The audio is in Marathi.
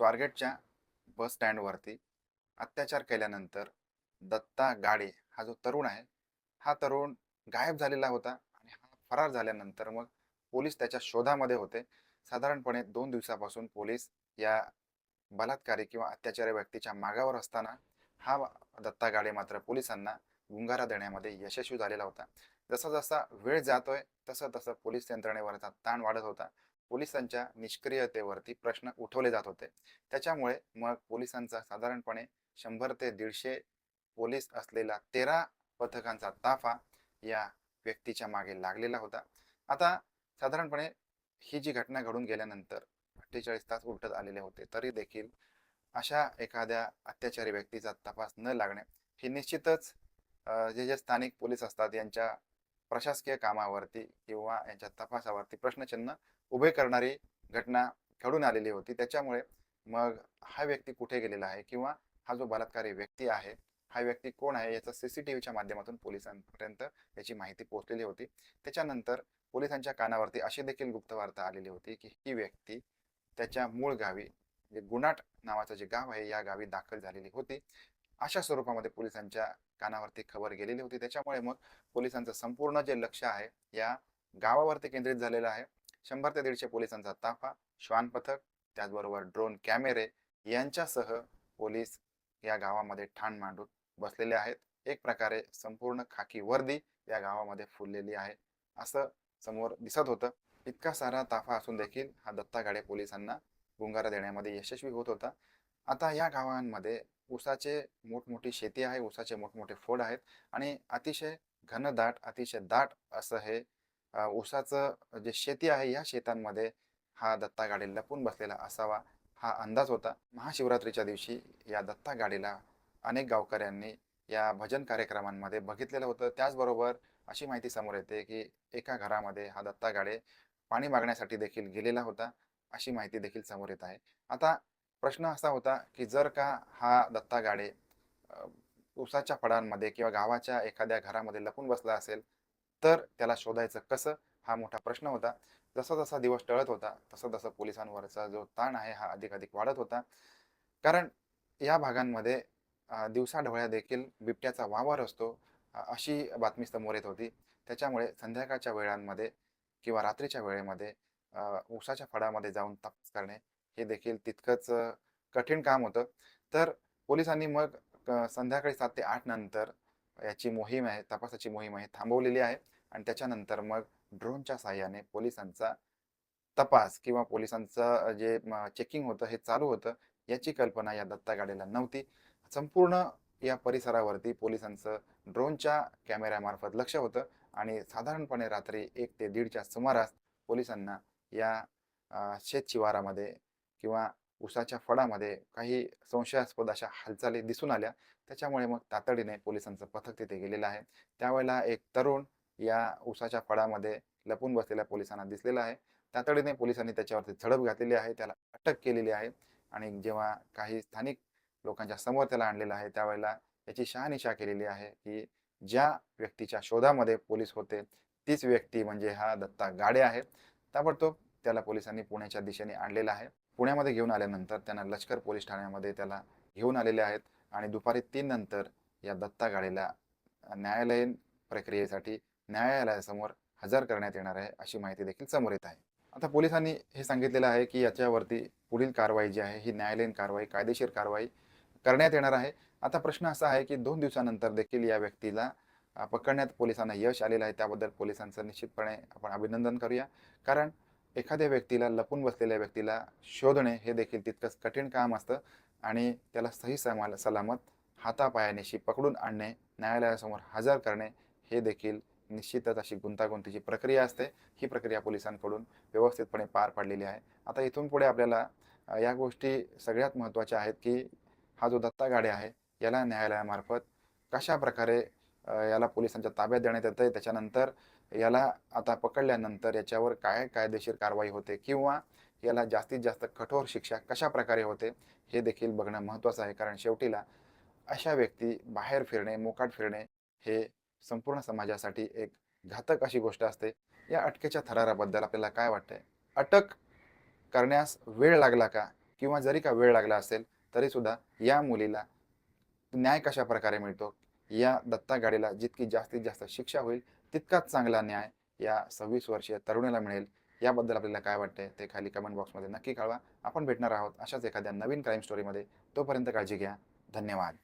स्वारगेटच्या बस स्टँडवरती अत्याचार केल्यानंतर दत्ता गाडे हा जो तरुण आहे हा तरुण गायब झालेला होता आणि हा फरार झाल्यानंतर मग पोलीस त्याच्या शोधामध्ये होते. साधारणपणे दोन दिवसापासून पोलीस या बलात्कारी किंवा अत्याचारी व्यक्तीच्या मागावर असताना हा दत्ता गाडे मात्र पोलिसांना गुंगारा देण्यामध्ये यशस्वी झालेला होता. जसा जसा वेळ जातोय तसं तसं पोलीस यंत्रणेवरचा ताण वाढत होता. पोलिसांच्या निष्क्रियतेवरती प्रश्न उठवले जात होते. त्याच्यामुळे मग पोलिसांचा साधारणपणे शंभर ते दीडशे पोलीस असलेला तेरा पथकांचा ताफा या व्यक्तीच्या मागे लागलेला होता. आता साधारणपणे ही जी घटना घडून गेल्यानंतर अठ्ठेचाळीस तास उलटत आलेले होते तरी देखील अशा एखाद्या अत्याचारी व्यक्तीचा तपास न लागणे हे निश्चितच जे जे स्थानिक पोलीस असतात यांच्या प्रशासकीय कामावरती किंवा यांच्या तपासावरती प्रश्नचिन्ह उभे करणारी घटना घडून आलेली होती. त्याच्यामुळे मग हा व्यक्ती कुठे गेलेला आहे किंवा हा जो बलात्कारी व्यक्ती आहे हा व्यक्ती कोण आहे याचा सीसीटीव्हीच्या माध्यमातून पोलिसांपर्यंत याची माहिती पोहोचलेली होती. त्याच्यानंतर पोलिसांच्या कानावरती अशी देखील गुप्तवार्ता आलेली होती की ही व्यक्ती त्याच्या मूळ गावी जे गुणाट नावाचं जे गाव आहे या गावी दाखल झालेली होती. अशा स्वरूपामध्ये पोलिसांच्या कानावरती खबर गेलेली होती. त्याच्यामुळे मग पोलिसांचं संपूर्ण जे लक्ष आहे या गावावरती केंद्रित झालेलं आहे. शंभर ते दीडशे पोलिसांचा ताफा श्वान पथक त्याचबरोबर ड्रोन कॅमेरे यांच्यासह पोलीस या गावामध्ये ठाण मांडून बसलेले आहेत. एक प्रकारे संपूर्ण खाकी वर्दी या गावामध्ये फुललेली आहे. असं समोर दिसत होतं. इतका सारा ताफा असून देखील हा दत्तागाडे पोलिसांना गुंगारा देण्यामध्ये यशस्वी होत होता. आता या गावांमध्ये ऊसाचे मोठमोठी शेती आहे ऊसाचे मोठमोठे फोड आहेत आणि अतिशय घनदाट अतिशय दाट असं हे ऊसाचं जे शेती आहे या शेतांमध्ये हा दत्ता गाडी लपून बसलेला असावा हा अंदाज होता. महाशिवरात्रीच्या दिवशी या दत्ता गाडीला अनेक गावकऱ्यांनी या भजन कार्यक्रमांमध्ये बघितलेलं होतं. त्याचबरोबर अशी माहिती समोर येते की एका घरामध्ये हा दत्ता गाडे पाणी मागण्यासाठी देखील गेलेला होता अशी माहिती देखील समोर येत आहे. आता प्रश्न असा होता की जर का हा दत्ता गाडे ऊसाच्या फळांमध्ये किंवा गावाच्या एखाद्या घरामध्ये लपून बसला असेल तर त्याला शोधायचं कसं? हा मोठा प्रश्न होता. जसा जसा दिवस टळत होता तसं तसं पोलिसांवरचा जो ताण आहे हा अधिक अधिक वाढत होता. कारण या भागांमध्ये दिवसाढवळ्या देखील बिबट्याचा वावर असतो अशी बातमी समोर येत होती. त्याच्यामुळे संध्याकाळच्या वेळांमध्ये किंवा रात्रीच्या वेळेमध्ये उसाच्या फळामध्ये जाऊन तपास करणे हे देखील तितकंच कठीण काम होतं. तर पोलिसांनी मग संध्याकाळी सात ते आठ नंतर याची मोहीम आहे तपासाची मोहीम आहे थांबवलेली आहे. आणि त्याच्यानंतर मग ड्रोनच्या साह्याने पोलिसांचा तपास किंवा पोलिसांचं जे चेकिंग होतं हे चालू होतं याची कल्पना या दत्ता गाडीला नव्हती. संपूर्ण या परिसरावरती पोलिसांचं ड्रोनच्या कॅमेऱ्यामार्फत लक्ष होतं. आणि साधारणपणे रात्री एक ते दीडच्या सुमारास पोलिसांना या शेत शिवारामध्ये किंवा उसाच्या फळामध्ये काही संशयास्पद अशा हालचाली दिसून आल्या. त्याच्यामुळे मग तातडीने पोलिसांचं पथक तिथे गेलेलं आहे. त्यावेळेला एक तरुण या उसाच्या फळामध्ये लपून बसलेल्या पोलिसांना दिसलेला आहे. तातडीने पोलिसांनी त्याच्यावरती झडप घातलेली आहे. त्याला अटक केलेली आहे. आणि जेव्हा काही स्थानिक लोकांच्या समोर त्याला आणलेलं आहे त्यावेळेला याची शहानिशा केलेली आहे की ज्या व्यक्तीच्या शोधामध्ये पोलीस होते तीच व्यक्ती म्हणजे हा दत्ता गाडे आहे. ताबडतोब त्याला पोलिसांनी पुण्याच्या दिशेने आणलेला आहे. पुण्यामध्ये घेऊन आल्यानंतर त्यांना लष्कर पोलीस ठाण्यामध्ये त्याला घेऊन आलेले आहेत आणि दुपारी तीन नंतर या दत्ता गाडीला न्यायालयीन प्रक्रियेसाठी न्यायालयासमोर हजर करण्यात येणार आहे अशी माहिती देखील समोर येत आहे. आता पोलिसांनी हे सांगितलेलं आहे की याच्यावरती पुढील कारवाई जी आहे ही न्यायालयीन कारवाई कायदेशीर कारवाई करण्यात येणार आहे. आता प्रश्न असा आहे की दोन दिवसानंतर देखील या व्यक्तीला पकडण्यात पोलिसांना यश आलेलं आहे. त्याबद्दल पोलिसांचं निश्चितपणे आपण अभिनंदन करूया. कारण एखाद्या व्यक्तीला लपून बसलेल्या व्यक्तीला शोधणे हे देखील तितकंच कठीण काम असतं आणि त्याला सही समाल सलामत हातापायानेशी पकडून आणणे न्यायालयासमोर हजर करणे हे देखील निश्चितच अशी गुंतागुंतीची प्रक्रिया असते. ही प्रक्रिया पोलिसांकडून व्यवस्थितपणे पार पाडलेली आहे. आता इथून पुढे आपल्याला या गोष्टी सगळ्यात महत्त्वाच्या आहेत की हा जो दत्ता गाडे आहे याला न्यायालयामार्फत कशा प्रकारे याला पोलिसांच्या ताब्यात देण्यात येतं आहे त्याच्यानंतर याला आता पकडल्यानंतर याच्यावर काय कायदेशीर कारवाई होते किंवा याला जास्तीत जास्त कठोर शिक्षा कशा प्रकारे होते हे देखील बघणं महत्त्वाचं आहे. कारण शेवटीला अशा व्यक्ती बाहेर फिरणे मोकाट फिरणे हे संपूर्ण समाजासाठी एक घातक अशी गोष्ट असते. या अटकेच्या थराराबद्दल आपल्याला काय वाटतंय? अटक करण्यास वेळ लागला का? किंवा जरी का वेळ लागला असेल तरी सुद्धा या मुलीला न्याय कशा प्रकारे मिळतो? या दत्ता गाडीला जितकी जास्तीत जास्त शिक्षा होईल तितकाच चांगला न्याय या सव्वीस वर्षीय तरुणीला मिळेल. याबद्दल आपल्याला काय वाटतंय ते खाली कमेंट बॉक्समध्ये नक्की कळवा. आपण भेटणार आहोत अशाच एखाद्या नवीन क्राईम स्टोरीमध्ये तोपर्यंत काळजी घ्या. धन्यवाद.